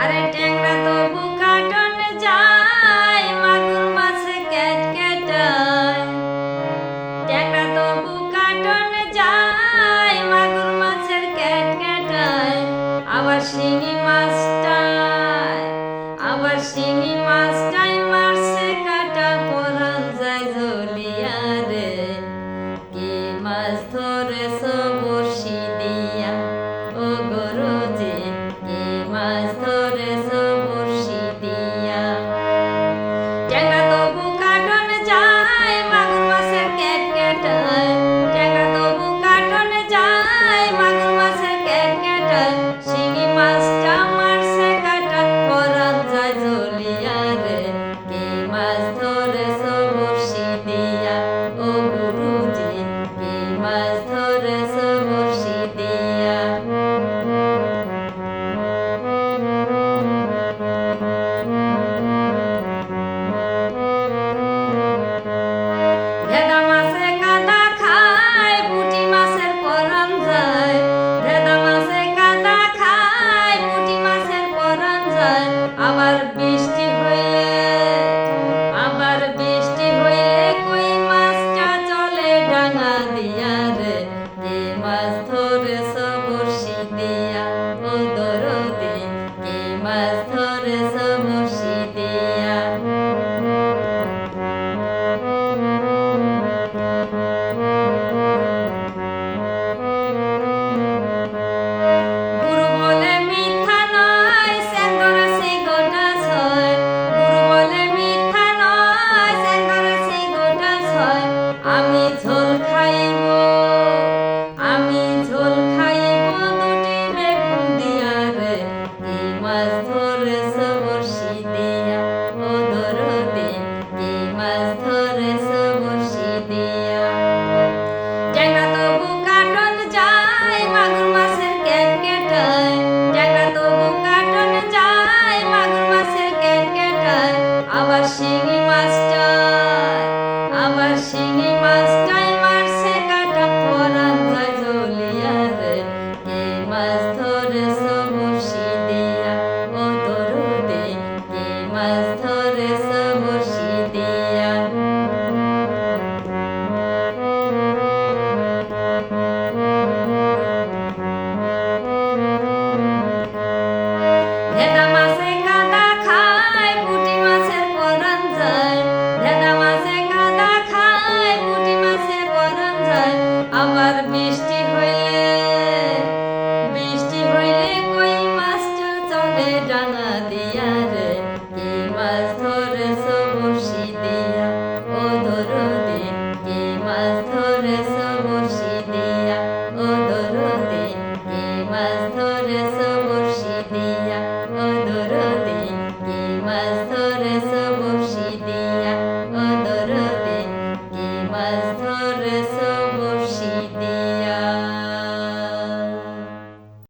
আরে ট্যাংরা তো বুকাটন যায় মাগুর মাছে ক্যাট ক্যাটায়। ট্যাংরা তো বুকাটন যায় মাগুর মাছের ক্যাট ক্যাটায়। আবার শিঙি মাছটায়, আবার শিঙি মাছটা was